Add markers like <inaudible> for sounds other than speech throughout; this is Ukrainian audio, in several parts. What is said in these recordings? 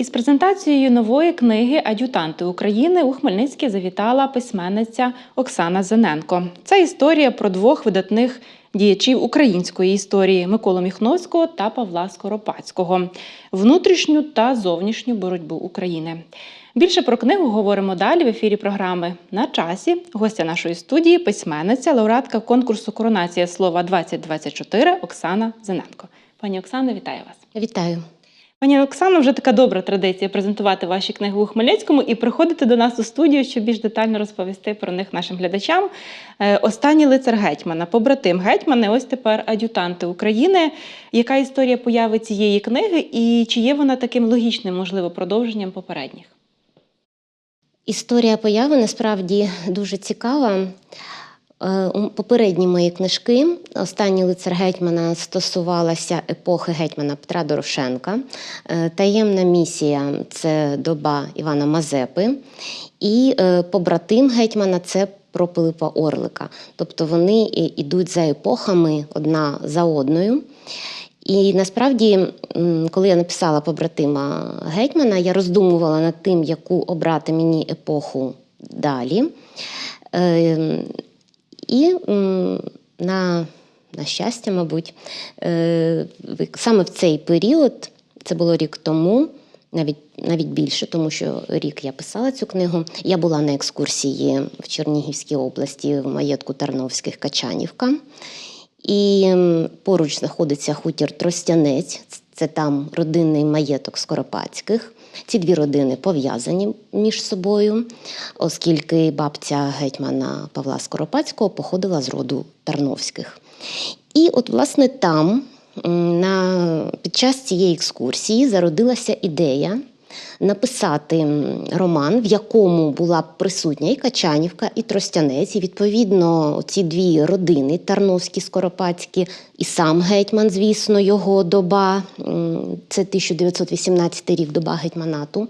Із презентацією нової книги Ад'ютанти України у Хмельницький завітала письменниця Оксана Зененко. Це історія про двох видатних діячів української історії Миколу Міхновського та Павла Скоропадського, внутрішню та зовнішню боротьбу України. Більше про книгу говоримо далі в ефірі програми на часі. Гостя нашої студії письменниця, лауреатка конкурсу Коронація слова 2024 Оксана Зененко. Пані Оксано, вітаю вас. Вітаю. Пані Оксано, вже така добра традиція презентувати ваші книги у Хмельницькому і приходити до нас у студію, щоб більш детально розповісти про них нашим глядачам. Е, Останній лицар гетьмана, побратим гетьмани, ось тепер ад'ютанти України. Яка історія появи цієї книги, і чи є вона таким логічним, можливо, продовженням попередніх? Історія появи насправді дуже цікава. Е, Попередні мої книжки, останній лицар гетьмана стосувалася епохи гетьмана Петра Дорошенка. Е, Таємна місія це доба Івана Мазепи. І е, побратим гетьмана це про Пилипа Орлика. Тобто вони йдуть за епохами одна за одною. І насправді, коли я написала побратима гетьмана, я роздумувала над тим, яку обрати мені епоху далі. І на, на щастя, мабуть, е, саме в цей період, це було рік тому, навіть, навіть більше, тому що рік я писала цю книгу. Я була на екскурсії в Чернігівській області в маєтку Тарновських Качанівка. І поруч знаходиться хутір Тростянець, це там родинний маєток Скоропадських. Ці дві родини пов'язані між собою, оскільки бабця гетьмана Павла Скоропадського походила з роду Тарновських. І от, власне, там, на, під час цієї екскурсії, зародилася ідея написати роман, в якому була б присутня і Качанівка, і Тростянець. І відповідно ці дві родини Тарновські, Скоропадські, і сам гетьман, звісно, його доба. Це 1918 рік, доба гетьманату.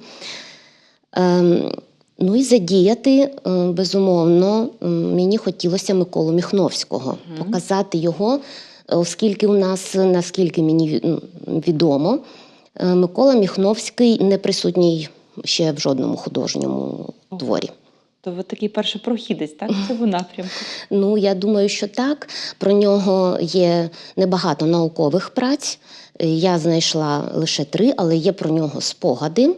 Ем, Ну і задіяти, е, безумовно, мені хотілося Миколу Міхновського, показати його, оскільки у нас, наскільки мені відомо, Микола Міхновський не присутній ще в жодному художньому творі. То ви такий першопрохідець, так, в цьому напрямку. <laughs> Ну, я думаю, що так. Про нього є небагато наукових праць. Е, Я знайшла лише три, але є про нього спогади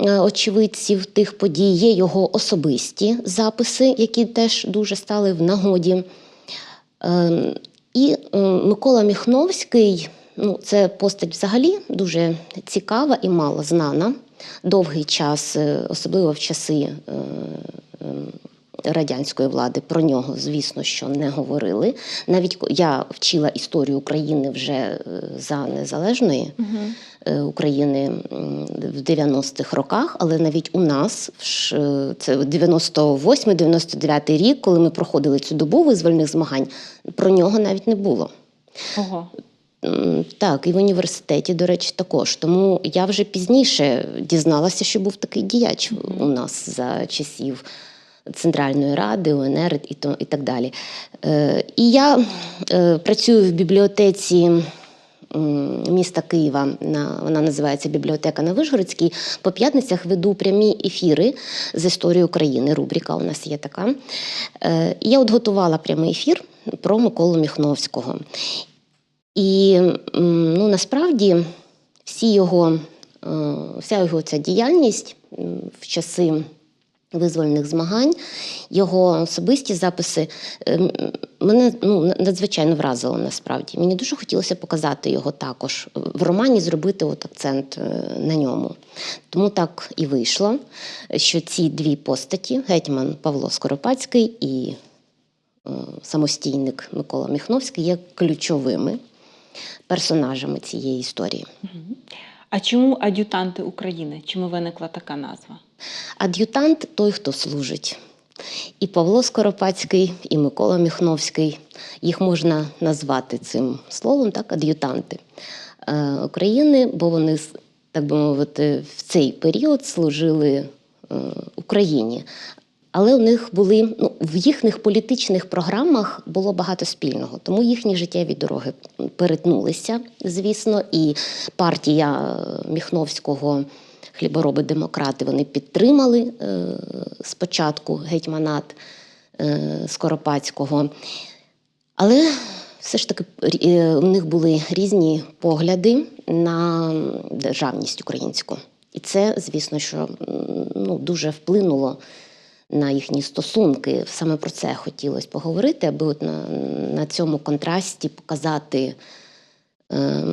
е, очевидців тих подій, є його особисті записи, які теж дуже стали в нагоді. Ем, І е, Микола Міхновський ну, це постать взагалі дуже цікава і мало знана. Довгий час, е, особливо в часи е, ем, радянської влади, про нього, звісно, що не говорили. Навіть я вчила історію України вже е, за незалежної е, України в 90-х роках, але навіть у нас е, це 98-99 рік, коли ми проходили цю добу визвольних змагань, про нього навіть не було. Ого. Так, і в університеті, до речі, також. Тому я вже пізніше дізналася, що був такий діяч у нас за часів Центральної ради, УНР і, то, і так далі. Е, і я е, працюю в бібліотеці. Міста Києва на вона називається Бібліотека на Вишгородській. По п'ятницях веду прямі ефіри з історії України. Рубрика у нас є така. Е, я от готувала прямий ефір про Миколу Міхновського. І ну, насправді всі його, е, вся його ця діяльність в часи визвольних змагань, його особисті записи е, мене ну, надзвичайно вразило насправді. Мені дуже хотілося показати його також в романі, зробити от акцент е, на ньому. Тому так і вийшло, що ці дві постаті гетьман Павло Скоропадський і е, самостійник Микола Міхновський є ключовими персонажами цієї історії. А чому ад'ютанти України? Чому виникла така назва? Ад'ютант той, хто служить. І Павло Скоропадський, і Микола Міхновський. Їх можна назвати цим словом, так, ад'ютанти е, України, бо вони, так би мовити, в цей період служили е, Україні. Але у них були ну, в їхніх політичних програмах було багато спільного, тому їхні життєві дороги перетнулися, звісно, і партія Міхновського хлібороби-демократи вони підтримали е, спочатку гетьманат е, Скоропадського. Але все ж таки е, у них були різні погляди на державність українську. І це, звісно, що ну, дуже вплинуло на їхні стосунки. Саме про це хотілося поговорити, аби от на, на цьому контрасті показати е,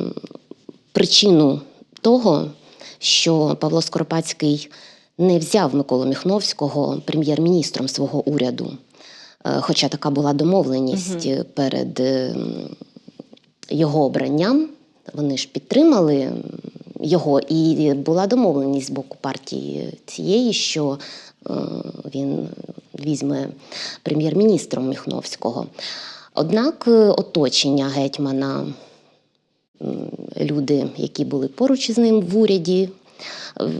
причину того, що Павло Скоропадський не взяв Миколу Міхновського прем'єр-міністром свого уряду. Е, Хоча така була домовленість е, перед е, його обранням. Вони ж підтримали його, і була домовленість з боку партії цієї, що він візьме прем'єр-міністром Міхновського. Однак е, оточення гетьмана, люди, які були поруч із ним в уряді, е,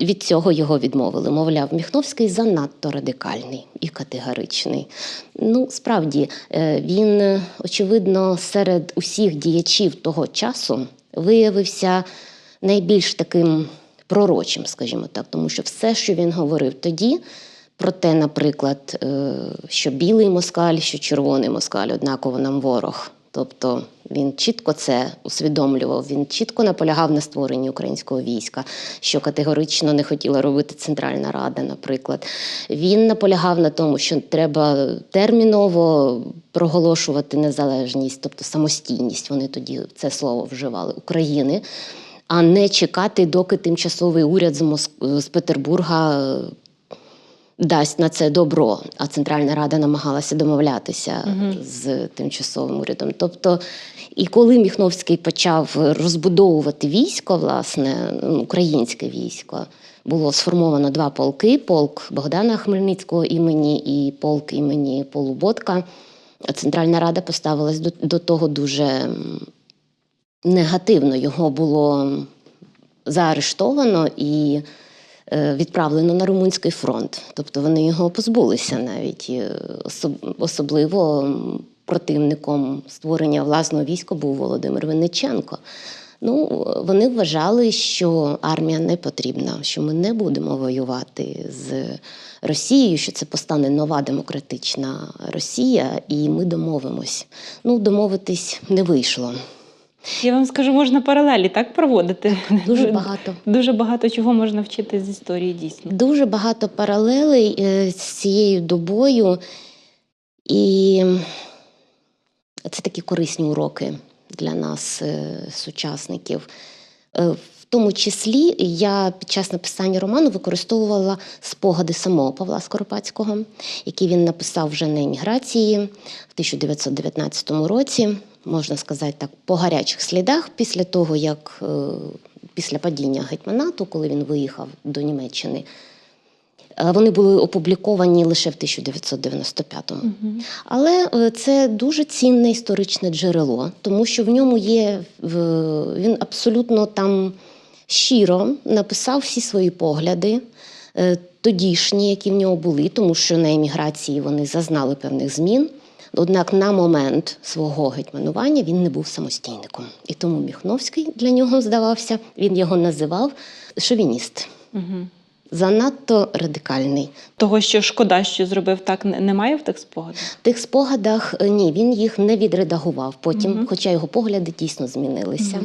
від, цього його відмовили. Мовляв, Міхновський занадто радикальний і категоричний. Ну, справді, е, він, е, очевидно, серед усіх діячів того часу виявився найбільш таким пророчим, скажімо так, тому що все, що він говорив тоді. Про те, наприклад, е, що білий москаль, що червоний москаль однаково нам ворог. Тобто він чітко це усвідомлював, він чітко наполягав на створенні українського війська, що категорично не хотіла робити Центральна Рада, наприклад. Він наполягав на тому, що треба терміново проголошувати незалежність, тобто самостійність. Вони тоді це слово вживали України, а не чекати, доки тимчасовий уряд з, Моск- з Петербурга е, дасть на це добро. А Центральна Рада намагалася домовлятися з тимчасовим урядом. Тобто, і коли Міхновський почав розбудовувати військо, власне, ну, українське військо, було сформовано два полки: полк Богдана Хмельницького імені і полк імені Полуботка. Центральна Рада поставилась до, до того дуже негативно. Його було заарештовано і е, відправлено на Румунський фронт. Тобто вони його позбулися навіть. Особливо противником створення власного війська був Володимир Винниченко. Ну, вони вважали, що армія не потрібна, що ми не будемо воювати з Росією, що це постане нова демократична Росія, і ми домовимось. Ну, домовитись не вийшло. Я вам скажу, можна паралелі так проводити. Дуже багато. Дуже багато чого можна вчити з історії дійсно. Дуже багато паралелей е, з цією добою, і це такі корисні уроки для нас, е, сучасників. Е, В тому числі я під час написання роману використовувала спогади самого Павла Скоропадського, які він написав вже на еміграції в 1919 році, можна сказати так, по гарячих слідах, після того, як е, після падіння гетьманату, коли він виїхав до Німеччини. Е, Вони були опубліковані лише в 1995-му. Але е, це дуже цінне історичне джерело, тому що в ньому є він абсолютно там щиро написав всі свої погляди, тодішні, які в нього були, тому що на еміграції вони зазнали певних змін. Однак на момент свого гетьманування він не був самостійником. І тому Міхновський для нього здавався, він його називав шовініст. Угу. Занадто радикальний. Того, що шкода, що зробив так, немає в тих спогадах. В тих спогадах е, ні, він їх не відредагував потім, хоча його погляди дійсно змінилися.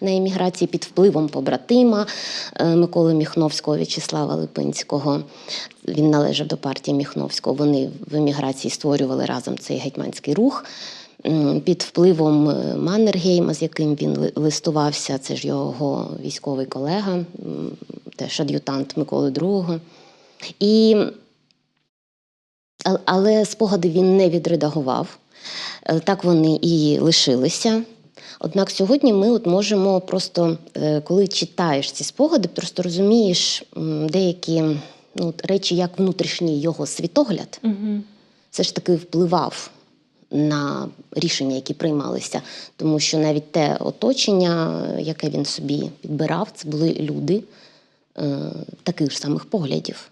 На еміграції під впливом побратима е, Миколи Міхновського, В'ячеслава Липинського. Він належав до партії Міхновського. Вони в еміграції створювали разом цей гетьманський рух. Під впливом е, Маннергейма, з яким він листувався, це ж його військовий колега, теж ад'ютант Миколи II. І Але спогади він не відредагував. Е, Так вони і лишилися. Однак сьогодні ми от можемо просто, е, коли читаєш ці спогади, просто розумієш деякі ну, речі, як внутрішній його світогляд, Угу. все ж таки впливав на рішення, які приймалися. Тому що навіть те оточення, яке він собі підбирав, це були люди е, таких ж самих поглядів,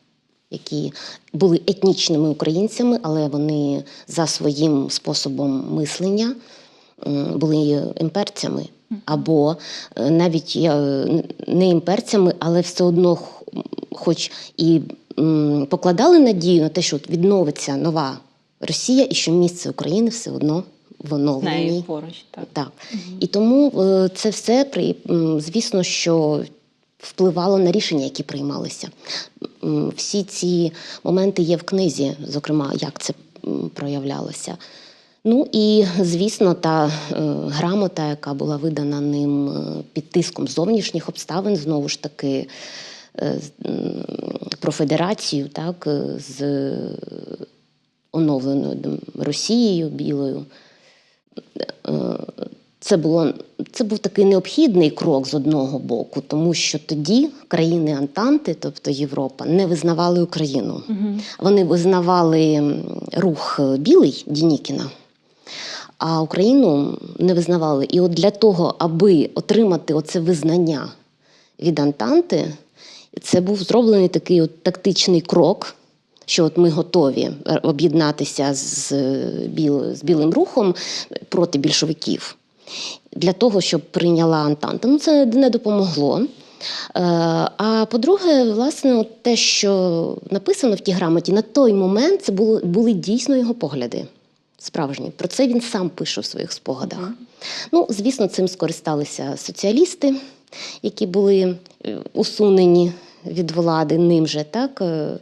які були етнічними українцями, але вони за своїм способом мислення були імперцями. або е, навіть е, не імперцями, але все одно, хоч і покладали надію на те, що відновиться нова Росія, і що місце України все одно в З нею оновленні. поруч. Так. Так. І тому е, це все, звісно, що впливало на рішення, які приймалися. Всі ці моменти є в книзі, зокрема, як це проявлялося. Ну і, звісно, та е, грамота, яка була видана ним е, під тиском зовнішніх обставин, знову ж таки, е, про федерацію, так, з оновленою Росією білою. Це, було, це був такий необхідний крок з одного боку, тому що тоді країни Антанти, тобто Європа, не визнавали Україну. Вони визнавали рух білий Дінікіна, а Україну не визнавали. І от для того, аби отримати оце визнання від Антанти, це був зроблений такий от тактичний крок, що от ми готові об'єднатися з, біл, з білим рухом проти більшовиків. Для того, щоб прийняла Антанта. Ну, це не допомогло. Е, А по-друге, власне, те, що написано в тій грамоті, на той момент це було, були дійсно його погляди. Справжні. Про це він сам пише в своїх спогадах. Ну, звісно, цим скористалися соціалісти, які були е, усунені від влади ним же, так? е,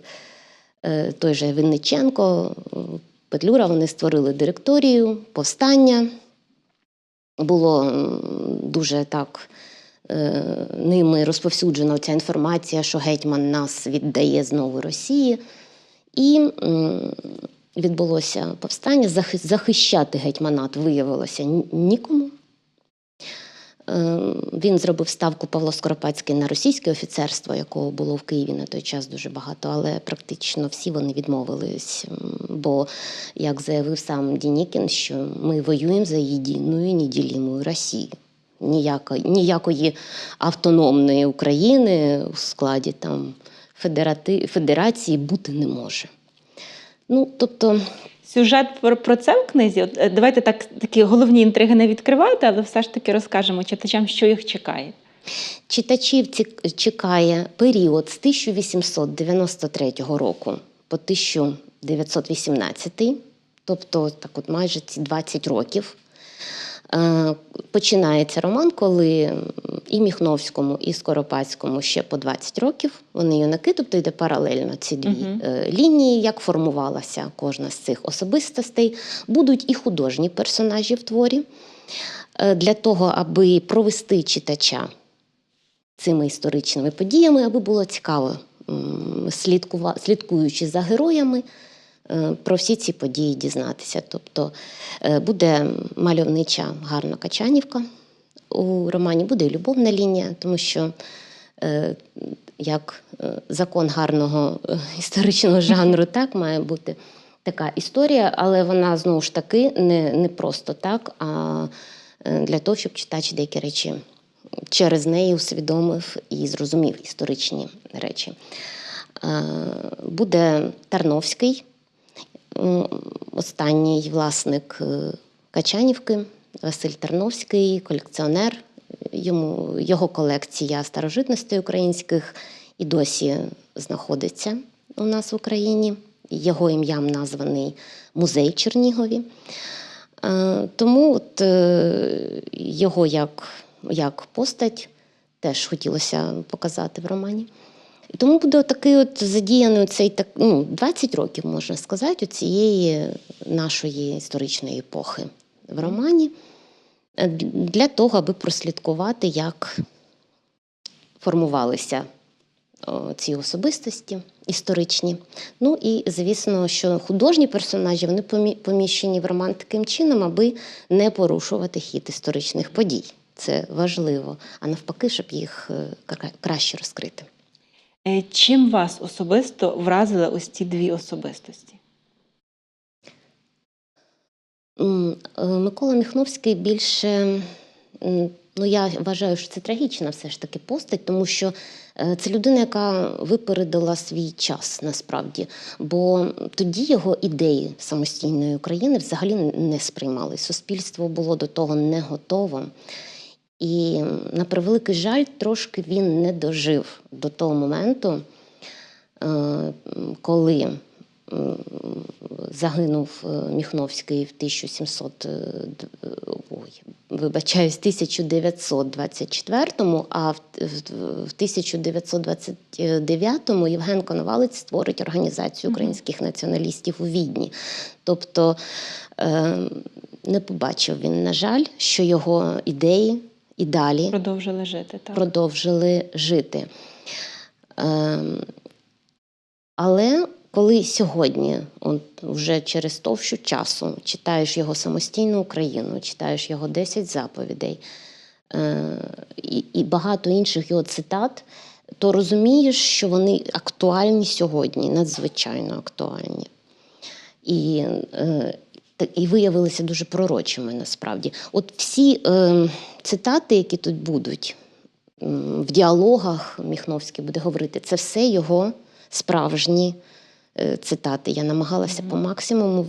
е, Той же Винниченко, Петлюра, вони створили директорію, повстання. Було дуже так ними розповсюджена ця інформація, що гетьман нас віддає знову Росії. І відбулося повстання. Захищати гетьманат виявилося нікому. Е, Він зробив ставку Павло Скоропадський на російське офіцерство, якого було в Києві на той час дуже багато, але практично всі вони відмовились. Бо, як заявив сам Дінікін, що ми воюємо за єдину неділіму Росію. Ніякої, ніякої автономної України у складі там, федерати, федерації бути не може. Ну, тобто, Сюжет про, про це в книзі. От, е, давайте так такі головні інтриги не відкривати, але все ж таки розкажемо читачам, що їх чекає. Читачів чекає період з 1893 року по 1918, тобто так от майже ці 20 років. Е, Починається роман, коли і Міхновському, і Скоропадському ще по 20 років. Вони юнаки, тобто йде паралельно ці дві е, лінії, як формувалася кожна з цих особистостей. Будуть і художні персонажі в творі. Е, Для того, аби провести читача цими історичними подіями, аби було цікаво, слідкуючи за героями, про всі ці події дізнатися. Тобто е, буде мальовнича гарна Качанівка у романі, буде і любовна лінія, тому що е, як е, закон гарного е, історичного <laughs> жанру, так має бути така історія, але вона знову ж таки не, не просто так, а е, для того, щоб читач деякі речі через неї усвідомив і зрозумів історичні речі. Е, Буде Тарновський, останній власник е, Качанівки, Василь Тарновський, колекціонер. Йому, його колекція старожитностей українських і досі знаходиться у нас в Україні. Його ім'ям названий музей Чернігові. Е, Тому от, е, його як, як постать теж хотілося показати в романі. І тому буде такий от задіяний цей так, ну, 20 років, можна сказати, цієї нашої історичної епохи в романі е, для того, аби прослідкувати, як формувалися ці особистості історичні. Ну і звісно, що художні персонажі вони поміщені в роман таким чином, аби не порушувати хід історичних подій. Це важливо, а навпаки, щоб їх е, краще розкрити. Е, Чим вас особисто вразили ось ці дві особистості? Е, Микола Міхновський більше, ну я вважаю, що це трагічна все ж таки постать, тому що е, це людина, яка випередила свій час насправді. Бо тоді його ідеї самостійної України взагалі не сприймали. Суспільство було до того не готово. І на превеликий жаль, трошки він не дожив до того моменту, е, коли загинув е, Міхновський в 1700, е, ой, вибачаюсь, 1924-му, а в, в, в 1929-му Євген Коновалець створить організацію українських націоналістів у Відні. Тобто е, не побачив він, на жаль, що його ідеї і далі Продовжили жити. Так. продовжили жити. Ем, але коли сьогодні, от вже через товщу часу, читаєш його самостійну Україну, читаєш його 10 заповідей е, і, і багато інших його цитат, то розумієш, що вони актуальні сьогодні, надзвичайно актуальні. І, е, і виявилися дуже пророчими насправді. От всі е, цитати, які тут будуть, в діалогах Міхновський буде говорити, це все його справжні е, цитати. Я намагалася по максимуму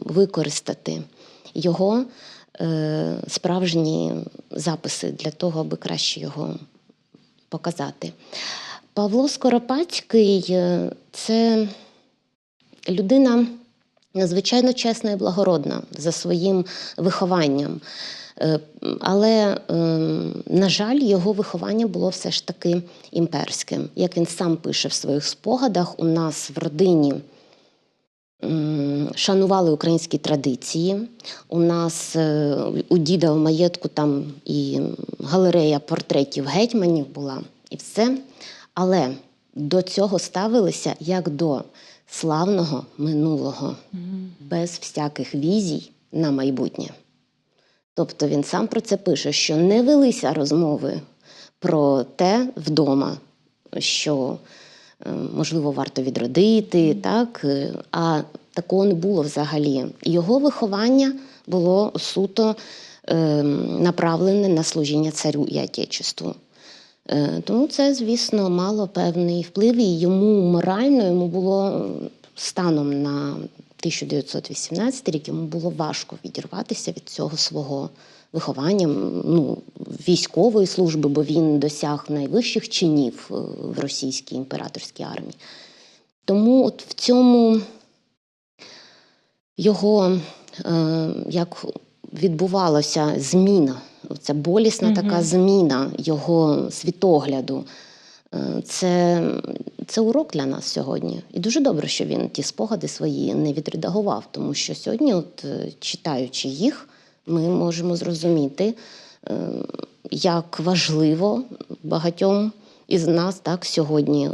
використати його е, справжні записи для того, аби краще його показати. Павло Скоропадський е, це людина надзвичайно чесна і благородна за своїм вихованням. Е, Але, е, на жаль, його виховання було все ж таки імперським. Як він сам пише в своїх спогадах, у нас в родині шанували українські традиції. У нас е, у діда в маєтку там і галерея портретів гетьманів була, і все. Але до цього ставилися як до славного минулого, без всяких візій на майбутнє. Тобто він сам про це пише, що не велися розмови про те вдома, що е, можливо варто відродити, так? е, а такого не було взагалі. Його виховання було суто е, направлене на служіння царю і отечеству. Е, Тому це, звісно, мало певний вплив, і йому морально йому було станом на 1918 рік йому було важко відірватися від цього свого виховання, ну, військової служби, бо він досяг найвищих чинів е, в російській імператорській армії. Тому от в цьому його е, як відбувалася зміна, ця болісна Мгм. така зміна його світогляду. Е, Це, це урок для нас сьогодні. І дуже добре, що він ті спогади свої не відредагував, тому що сьогодні, от, е, читаючи їх, ми можемо зрозуміти, е, як важливо багатьом із нас так сьогодні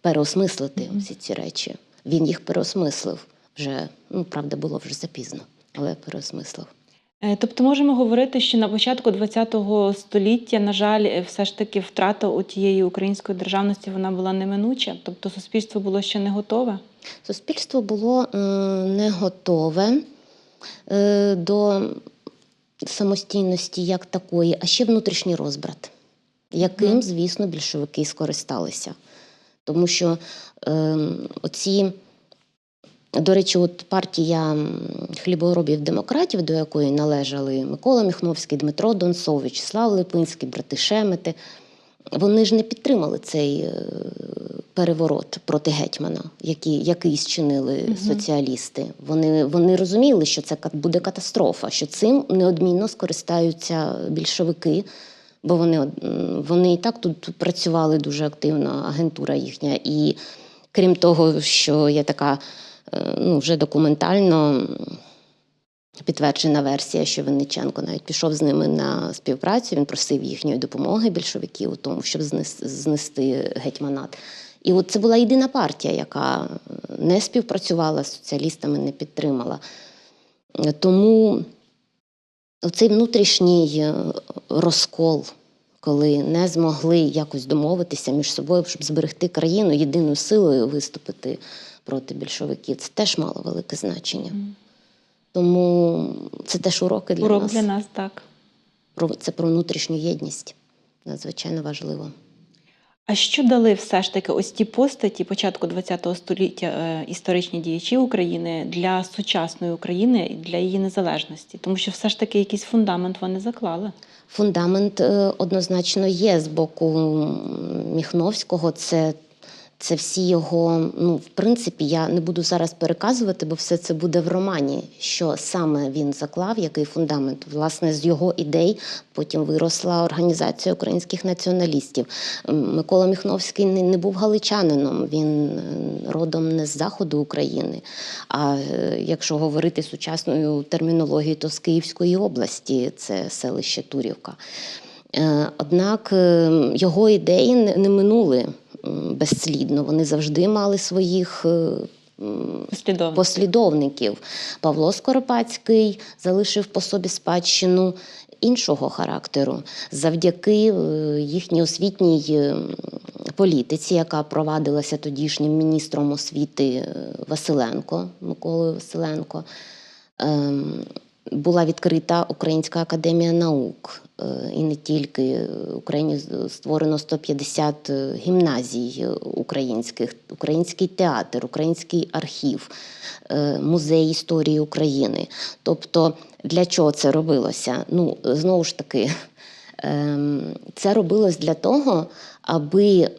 переосмислити всі ці речі. Він їх переосмислив вже, ну, правда, було вже запізно, але переосмислив. Е, Тобто можемо говорити, що на початку ХХ століття, на жаль, е, все ж таки втрата у тієї української державності вона була неминуча, тобто суспільство було ще не готове. Суспільство було не готове е, до самостійності як такої, а ще внутрішній розбрат, яким, звісно, більшовики скористалися. Тому що е, оці, до речі, от партія хліборобів-демократів, до якої належали Микола Міхновський, Дмитро Донцов, В'ячеслав Липинський, брати Шемети, вони ж не підтримали цей е, переворот проти гетьмана, який, який зчинили Мгм. соціалісти. Вони, вони розуміли, що це буде катастрофа, що цим неодмінно скористаються більшовики, бо вони, вони і так тут працювали дуже активно, агентура їхня. І крім того, що є така ну, вже документально. Підтверджена версія, що Винниченко навіть пішов з ними на співпрацю. Він просив їхньої допомоги більшовиків у тому, щоб знести гетьманат. І от це була єдина партія, яка не співпрацювала з соціалістами, не підтримала. Е, Тому цей внутрішній е, розкол, коли не змогли якось домовитися між собою, щоб зберегти країну єдиною силою виступити проти більшовиків, це теж мало велике значення. Тому це теж уроки для Урок нас. для нас так. Це про внутрішню єдність. Надзвичайно важливо. А що дали все ж таки ось ті постаті початку ХХ століття е, історичні діячі України для сучасної України і для її незалежності? Тому що все ж таки якийсь фундамент вони заклали. Фундамент е, однозначно є з боку Міхновського. Це, це всі його. Ну, в принципі, я не буду зараз переказувати, бо все це буде в романі. Що саме він заклав, який фундамент. Власне, з його ідей потім виросла організація українських націоналістів. Микола Міхновський не, був галичанином, він родом не з заходу України. А е, якщо говорити сучасною термінологією, то з Київської області це селище Турівка. Е, Однак його ідеї не минули безслідно. Вони завжди мали своїх е, м, Послідовно. послідовників. Павло Скоропадський залишив по собі спадщину іншого характеру завдяки е, їхній освітній е, політиці, яка провадилася тодішнім міністром освіти Василенко, Миколою Василенко. Була відкрита Українська академія наук, е, і не тільки в Україні створено 150 гімназій українських, український театр, український архів, е, музей історії України. Тобто, для чого це робилося? Ну, знову ж таки, ем, це робилось для того, аби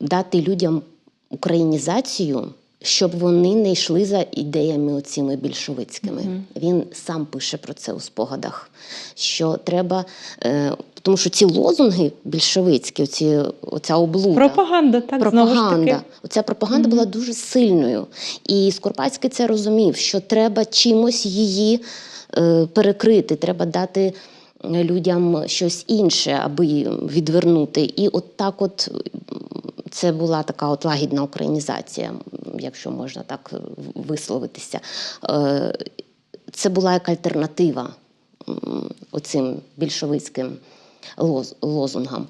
дати людям українізацію, щоб вони не йшли за ідеями оціми більшовицькими. Він сам пише про це у спогадах. Що треба, е, тому що ці лозунги більшовицькі, оці, оця облуда. Пропаганда, так знову ж Пропаганда. таки. Оця пропаганда була дуже сильною. І Скорпацький це розумів, що треба чимось її е, перекрити, треба дати людям щось інше, аби відвернути. І от так от це була така от лагідна українізація, якщо можна так е, висловитися. Е, Це була як альтернатива оцим більшовицьким лозунгам.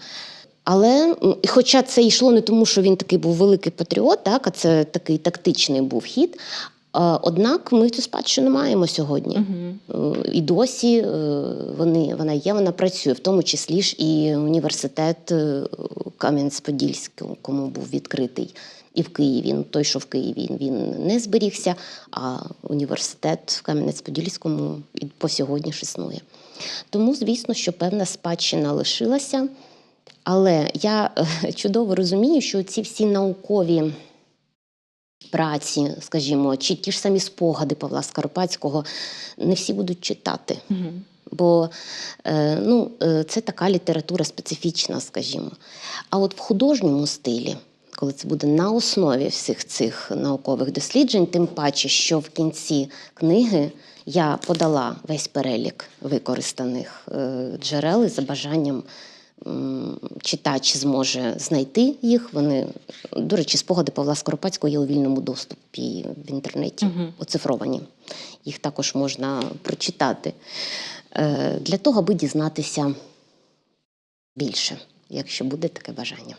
Але хоча це йшло не тому, що він такий був великий патріот, так, а це такий тактичний був хід. е, Однак ми цю спадщину маємо сьогодні. Е, І досі вони, вона є, вона працює, в тому числі ж і університет Кам'янець-Подільський, кому був відкритий і в Києві. Ну, той, що в Києві він не зберігся, а університет в Кам'янець-Подільському по сьогодні ж існує. Тому, звісно, що певна спадщина лишилася. Але я е, чудово розумію, що ці всі наукові праці, скажімо, чи ті ж самі спогади Павла Скоропадського, не всі будуть читати. Бо е, ну, е, це така література специфічна, скажімо. А от в художньому стилі, коли це буде на основі всіх цих наукових досліджень, тим паче, що в кінці книги я подала весь перелік використаних е, джерел і за бажанням читач зможе знайти їх. Вони, до речі, спогади Павла Скоропадського є у вільному доступі в інтернеті, Мгм. оцифровані. Їх також можна прочитати е, для того, аби дізнатися більше, якщо буде таке бажання.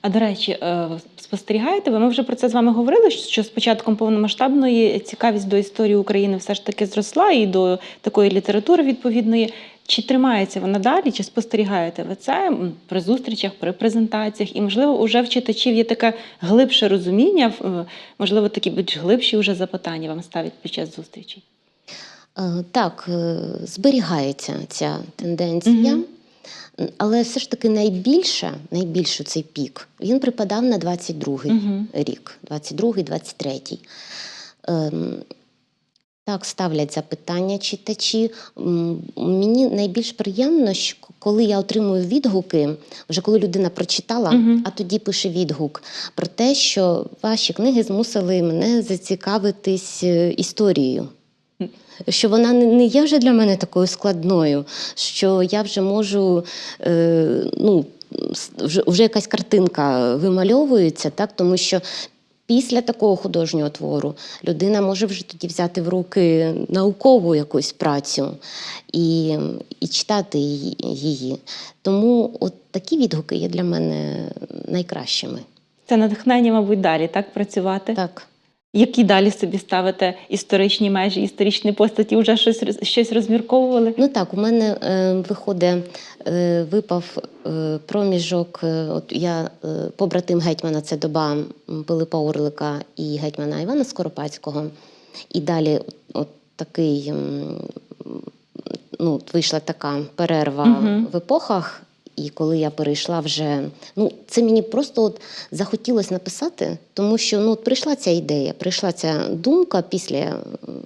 А до речі, е, спостерігаєте ви? Ми вже про це з вами говорили, що з початком повномасштабної цікавість до історії України все ж таки зросла і до такої літератури відповідної. Чи тримається вона далі, чи спостерігаєте ви це при зустрічах, при презентаціях? І, можливо, уже в читачів є таке глибше розуміння, в- можливо, такі більш глибші вже запитання вам ставлять під час зустрічі? Е, Так, е, зберігається ця тенденція. Мгм. Але все ж таки найбільше, найбільше цей пік він припадав на 22-й Мгм. рік, 22-й, 23-й. Ем, так, ставлять запитання читачі. Мені найбільш приємно, що коли я отримую відгуки, вже коли людина прочитала, Мгм. а тоді пише відгук про те, що ваші книги змусили мене зацікавитись е, історією. Що вона не- є вже для мене такою складною, що я вже можу, е, ну, вже, вже якась картинка вимальовується, так? тому що після такого художнього твору людина може вже тоді взяти в руки наукову якусь працю і, і читати її- її. Тому от такі відгуки є для мене найкращими. Це натхнення, мабуть, далі так працювати. Так. Які далі собі ставите історичні межі, історичні постаті? Вже щось щось розмірковували? Ну так, у мене е, виходить, е, випав е, проміжок. Е, от я е, побратим гетьмана, це доба Пилипа Орлика і гетьмана Івана Скоропадського. І далі от такий, ну, вийшла така перерва Мгм. в епохах. І коли я перейшла вже, ну це мені просто от захотілося написати, тому що ну от прийшла ця ідея, прийшла ця думка після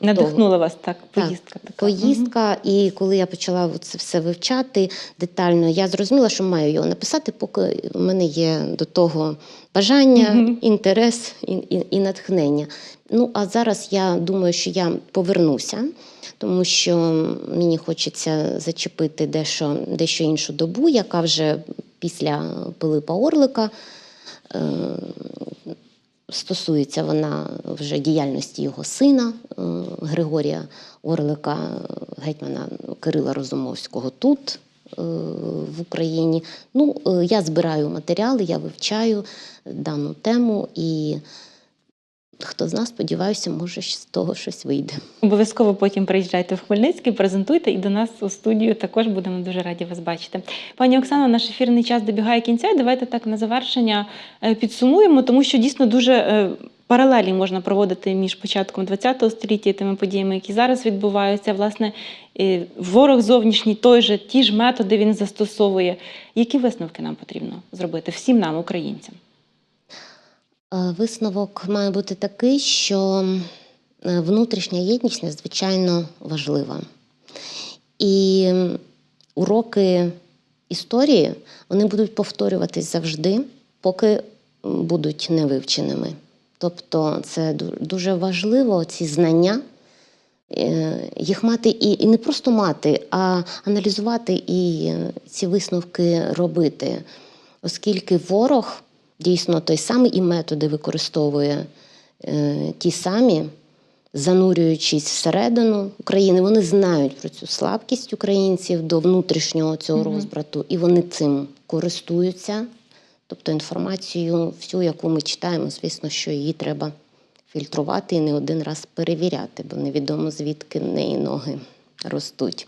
м, того. Вас так, Так, поїздка така. Поїздка, і коли я почала це все вивчати детально, я зрозуміла, що маю його написати, поки в мене є до того бажання, Мгм. інтерес і, і, і натхнення. Ну а зараз я думаю, що я повернуся, тому що мені хочеться зачепити дещо, дещо іншу добу, яка вже після Пилипа Орлика. Е, Стосується вона вже діяльності його сина е, Григорія Орлика, гетьмана Кирила Розумовського тут, е, в Україні. Ну, я збираю матеріали, я вивчаю дану тему, і хто з нас, сподіваюся, може з того щось вийде. Обов'язково потім приїжджайте в Хмельницький, презентуйте і до нас у студію також будемо дуже раді вас бачити. Пані Оксано, наш ефірний час добігає кінця. Давайте так на завершення е, підсумуємо, тому що дійсно дуже е, паралелі можна проводити між початком ХХ століття і тими подіями, які зараз відбуваються. Власне, е, ворог зовнішній той же, ті ж методи він застосовує. Які висновки нам потрібно зробити всім нам, українцям? Е, Висновок має бути такий, що е, внутрішня єдність надзвичайно важлива. І уроки історії вони будуть повторюватись завжди, поки будуть невивченими. Тобто це дуже важливо, ці знання, е, їх мати і, і не просто мати, а аналізувати і ці висновки робити, оскільки ворог дійсно той самий і методи використовує е, ті самі, занурюючись всередину України. Вони знають про цю слабкість українців до внутрішнього цього розбрату, і вони цим користуються. Тобто інформацію, всю, яку ми читаємо, звісно, що її треба фільтрувати і не один раз перевіряти, бо невідомо звідки в неї ноги ростуть.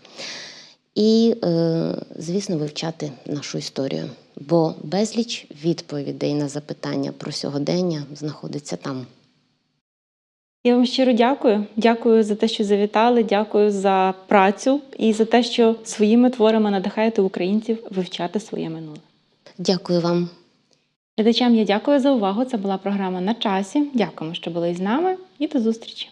І, е, звісно, вивчати нашу історію, бо безліч відповідей на запитання про сьогодення знаходиться там. Я вам щиро дякую. Дякую за те, що завітали. Дякую за працю і за те, що своїми творами надихаєте українців вивчати своє минуле. Дякую вам. Глядачам я дякую за увагу. Це була програма на часі. Дякуємо, що були з нами, і до зустрічі.